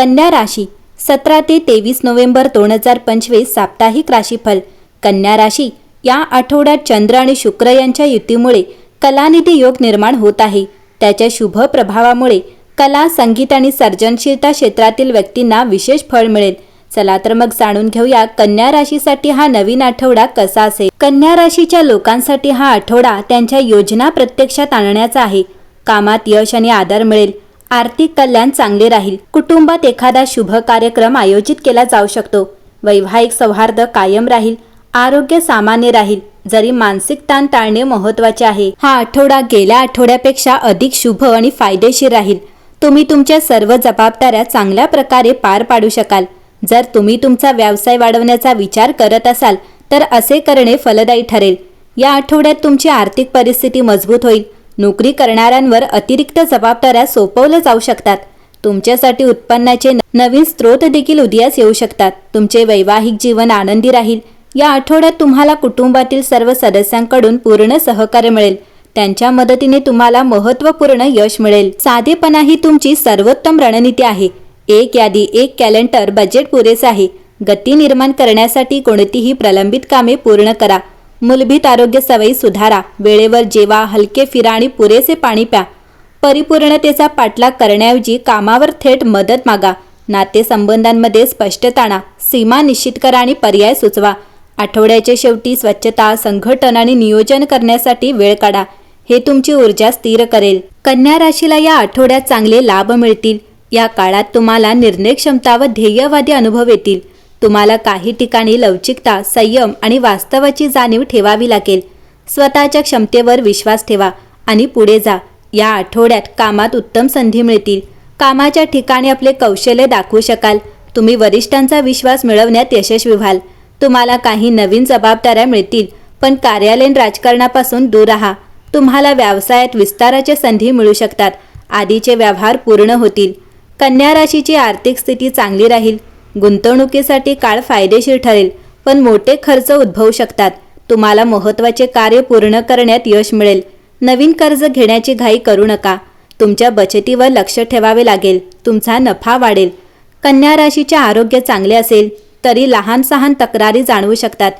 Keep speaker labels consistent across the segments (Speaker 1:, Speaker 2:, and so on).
Speaker 1: कन्या राशी सतरा ते तेवीस नोव्हेंबर दोन हजार पंचवीस साप्ताहिक राशीफल. कन्या राशी या आठवड्यात चंद्र आणि शुक्र यांच्या युतीमुळे कलानिधी योग निर्माण होत आहे. त्याच्या शुभ प्रभावामुळे कला संगीत आणि सर्जनशीलता क्षेत्रातील व्यक्तींना विशेष फळ मिळेल. चला तर मग जाणून घेऊया कन्या राशीसाठी हा नवीन आठवडा कसा असेल. कन्या राशीच्या लोकांसाठी हा आठवडा त्यांच्या योजना प्रत्यक्षात आणण्याचा आहे. कामात यश आणि आदर मिळेल. आर्थिक कल्याण चांगले राहील. कुटुंबात एखादा शुभ कार्यक्रम आयोजित केला जाऊ शकतो. वैवाहिक सौहार्द कायम राहील. आरोग्य सामान्य राहील. जरी मानसिक ताण टाळणे महत्त्वाचे आहे. हा आठवडा गेल्या आठवड्यापेक्षा अधिक शुभ आणि फायदेशीर राहील. तुम्ही तुमच्या सर्व जबाबदाऱ्या चांगल्या प्रकारे पार पाडू शकाल. जर तुम्ही तुमचा व्यवसाय वाढवण्याचा विचार करत असाल तर असे करणे फलदायी ठरेल. या आठवड्यात तुमची आर्थिक परिस्थिती मजबूत होईल. नोकरी करणाऱ्यांवर अतिरिक्त जबाबदाऱ्या सोपवल्या जाऊ शकतात. तुमच्यासाठी उत्पन्नाचे नवीन स्रोत देखील उदयास येऊ शकतात. तुमचे वैवाहिक जीवन आनंदी राहील. या आठवड्यात तुम्हाला कुटुंबातील सर्व सदस्यांकडून पूर्ण सहकार्य मिळेल. त्यांच्या मदतीने तुम्हाला महत्त्वपूर्ण यश मिळेल. साधेपणा ही तुमची सर्वोत्तम रणनीती आहे. एक यादी एक कॅलेंडर बजेट पुरेसे आहे. गती निर्माण करण्यासाठी कोणतीही प्रलंबित कामे पूर्ण करा. मूलभूत आरोग्य सवयी सुधारा वेळेवर जेवा हलके फिरा आणि पुरेसे पाणी प्या. परिपूर्णतेचा पाठलाग करण्याऐवजी कामावर थेट मदत मागा. नातेसंबंधांमध्ये स्पष्टता आणा. सीमा निश्चित करा आणि पर्याय सुचवा. आठवड्याच्या शेवटी स्वच्छता संघटन आणि नियोजन करण्यासाठी वेळ काढा. हे तुमची ऊर्जा स्थिर करेल. कन्या राशीला या आठवड्यात चांगले लाभ मिळतील. या काळात तुम्हाला निर्णय क्षमता व ध्येयवादी अनुभव येतील. तुम्हाला काही ठिकाणी लवचिकता संयम आणि वास्तवाची जाणीव ठेवावी लागेल. स्वतःच्या क्षमतेवर विश्वास ठेवा आणि पुढे जा. या आठवड्यात कामात उत्तम संधी मिळतील. कामाच्या ठिकाणी आपले कौशल्य दाखवू शकाल. तुम्ही वरिष्ठांचा विश्वास मिळवण्यात यशस्वी व्हाल. तुम्हाला काही नवीन जबाबदाऱ्या मिळतील पण कार्यालयीन राजकारणापासून दूर राहा. तुम्हाला व्यवसायात विस्ताराच्या संधी मिळू शकतात. आधीचे व्यवहार पूर्ण होतील. कन्या राशीची आर्थिक स्थिती चांगली राहील. गुंतवणुकीसाठी काळ फायदेशीर ठरेल पण मोठे खर्च उद्भवू शकतात. तुम्हाला महत्त्वाचे कार्य पूर्ण करण्यात यश मिळेल. नवीन कर्ज घेण्याची घाई करू नका. तुमच्या बचतीवर लक्ष ठेवावे लागेल. तुमचा नफा वाढेल. कन्या राशीचे आरोग्य चांगले असेल तरी लहान सहान तक्रारी जाणवू शकतात.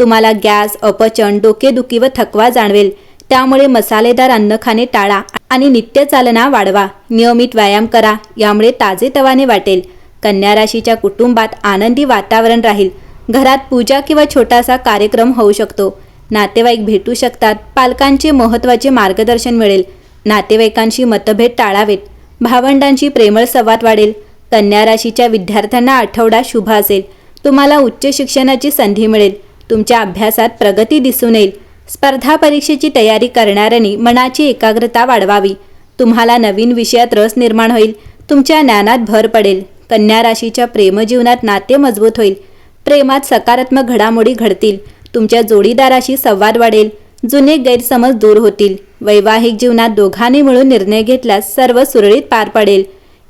Speaker 1: तुम्हाला गॅस अपचन डोकेदुखी व थकवा जाणवेल. त्यामुळे मसालेदार अन्न खाणे टाळा आणि नित्य चालना वाढवा. नियमित व्यायाम करा. यामुळे ताजेतवाने वाटेल. कन्या राशीच्या कुटुंबात आनंदी वातावरण राहील. घरात पूजा किंवा छोटासा कार्यक्रम होऊ शकतो. नातेवाईक भेटू शकतात. पालकांचे महत्त्वाचे मार्गदर्शन मिळेल. नातेवाईकांशी मतभेद टाळावेत. भावंडांशी प्रेमळ संवाद वाढेल. कन्या राशीच्या विद्यार्थ्यांना आठवडा शुभ असेल. तुम्हाला उच्च शिक्षणाची संधी मिळेल. तुमच्या अभ्यासात प्रगती दिसून येईल. स्पर्धा परीक्षेची तयारी करणाऱ्यांनी मनाची एकाग्रता वाढवावी. तुम्हाला नवीन विषयात रस निर्माण होईल. तुमच्या ज्ञानात भर पडेल. कन्या राशीच्या प्रेमजीवनात नाते मजबूत होईल. प्रेमात सकारात्मक घडामोडी घडतील. तुमच्या जोडीदाराशी संवाद वाढेल. जुने गैरसमज दूर होतील. वैवाहिक जीवनात दोघांनी मिळून निर्णय घेतल्यास सर्व सुरळीत पार पडेल.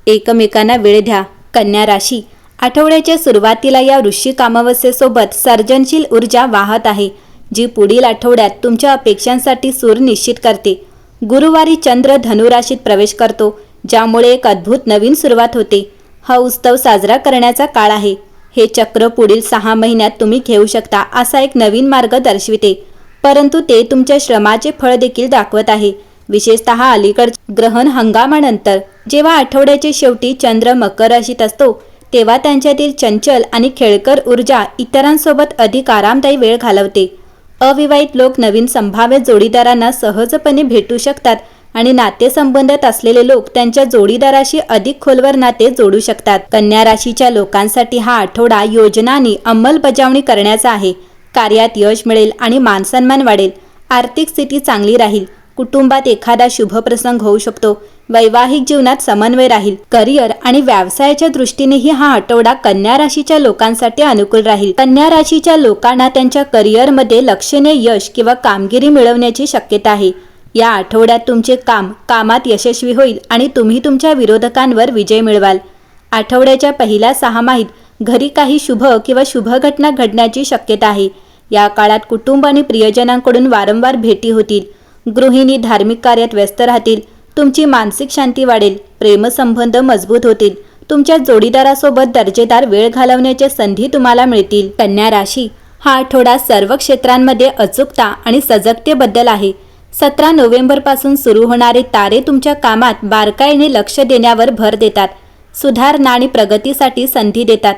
Speaker 1: एकमेकांना वेळ द्या. कन्या राशी. आठवड्याच्या सुरुवातीला या वृश्चिक अमावस्येसोबत सर्जनशील ऊर्जा वाहत आहे जी पुढील आठवड्यात तुमच्या अपेक्षांसाठी सूर निश्चित करते. गुरुवारी चंद्र धनुराशीत प्रवेश करतो ज्यामुळे एक अद्भुत नवीन सुरुवात होते. हा उत्सव साजरा करण्याचा काळ आहे. हे चक्र पुढील सहा महिन्यात तुम्ही घेऊ शकता असा एक नवीन मार्ग दर्शविते. परंतु ते तुमच्या श्रमाचे फळ देखील दाखवत आहे. विशेषतः अलीकड ग्रहण हंगामानंतर जेव्हा आठवड्याचे शेवटी चंद्र मकर राशीत असतो तेव्हा त्यांच्यातील चंचल आणि खेळकर ऊर्जा इतरांसोबत अधिक आरामदायी वेळ घालवते. अविवाहित लोक नवीन संभाव्य जोडीदारांना सहजपणे भेटू शकतात आणि नातेसंबंधात असलेले लोक त्यांच्या जोडीदाराशी अधिक खोलवर नाते जोडू शकतात. कन्या राशीच्या लोकांसाठी हा आठवडा योजनांनी अंमलबजावणी करण्याचा आहे. कार्यात यश मिळेल आणि मानसन्मान वाढेल. आर्थिक स्थिती चांगली राहील. कुटुंबात एखादा शुभ प्रसंग होऊ शकतो. वैवाहिक जीवनात समन्वय राहील. करिअर आणि व्यवसायाच्या दृष्टीनेही हा आठवडा कन्या राशीच्या लोकांसाठी अनुकूल राहील. कन्या राशीच्या लोकांना त्यांच्या करिअरमध्ये लक्षणीय यश किंवा कामगिरी मिळवण्याची शक्यता आहे. या आठवड्यात तुमचे काम कामात यशस्वी होईल आणि तुम्ही तुमच्या विरोधकांवर विजय मिळवाल. आठवड्याच्या पहिल्या सहामाहीत घरी काही शुभ किंवा शुभ घटना घडण्याची शक्यता आहे. या काळात कुटुंब आणि प्रियजनांकडून वारंवार भेटी होतील. गृहिणी धार्मिक कार्यात व्यस्त राहतील. तुमची मानसिक शांती वाढेल. प्रेमसंबंध मजबूत होतील. तुमच्या जोडीदारासोबत दर्जेदार वेळ घालवण्याच्या संधी तुम्हाला मिळतील. कन्या राशी हा आठवडा सर्व क्षेत्रांमध्ये अचूकता आणि सजगतेबद्दल आहे. सतरा नोव्हेंबरपासून सुरू होणारे तारे तुमच्या कामात बारकाईने लक्ष देण्यावर भर देतात. सुधारणा आणि प्रगतीसाठी संधी देतात.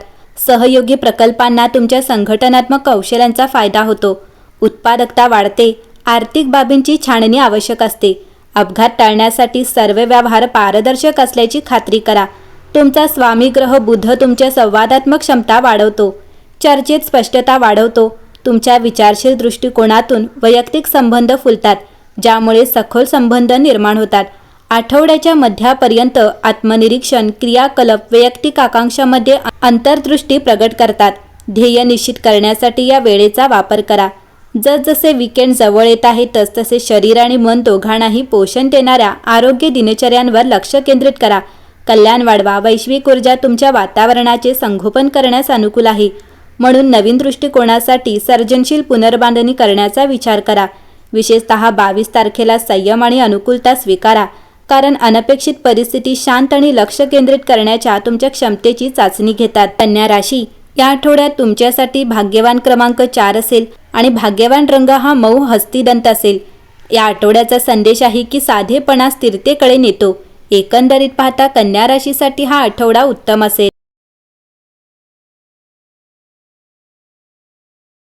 Speaker 1: सहयोगी प्रकल्पांना तुमच्या संघटनात्मक कौशल्यांचा फायदा होतो. उत्पादकता वाढते. आर्थिक बाबींची छाननी आवश्यक असते. अपघात टाळण्यासाठी सर्व व्यवहार पारदर्शक असल्याची खात्री करा. तुमचा स्वामी ग्रह बुध तुमच्या संवादात्मक क्षमता वाढवतो. चर्चेत स्पष्टता वाढवतो. तुमच्या विचारशील दृष्टिकोनातून वैयक्तिक संबंध फुलतात. ज्यामुळे सखोल संबंध निर्माण होतात. आठवड्याच्या मध्यापर्यंत आत्मनिरीक्षण क्रियाकलप वैयक्तिक आकांक्षामध्ये अंतर्दृष्टी प्रगट करतात. ध्येय निश्चित करण्यासाठी या वेळेचा वापर करा. जसजसे विकेंड जवळ येत आहे तसतसे शरीर आणि मन दोघांनाही पोषण देणाऱ्या आरोग्य दिनचर्यांवर लक्ष केंद्रित करा. कल्याण वाढवा. वैश्विक ऊर्जा तुमच्या वातावरणाचे संगोपन करण्यास अनुकूल आहे. म्हणून नवीन दृष्टिकोनासाठी सर्जनशील पुनर्बांधणी करण्याचा विचार करा. विशेषतः बावीस तारखेला संयम आणि अनुकूलता स्वीकारा कारण अनपेक्षित परिस्थिती शांत आणि लक्ष केंद्रित करण्याच्या तुमच्या क्षमतेची चाचणी घेतात. कन्या राशी या आठवड्यात तुमच्यासाठी भाग्यवान क्रमांक चार असेल आणि भाग्यवान रंग हा मऊ हस्तिदंत असेल. या आठवड्याचा संदेश आहे की साधेपणा स्थिरतेकडे नेतो. एकंदरीत पाहता कन्या राशीसाठी हा आठवडा उत्तम असेल.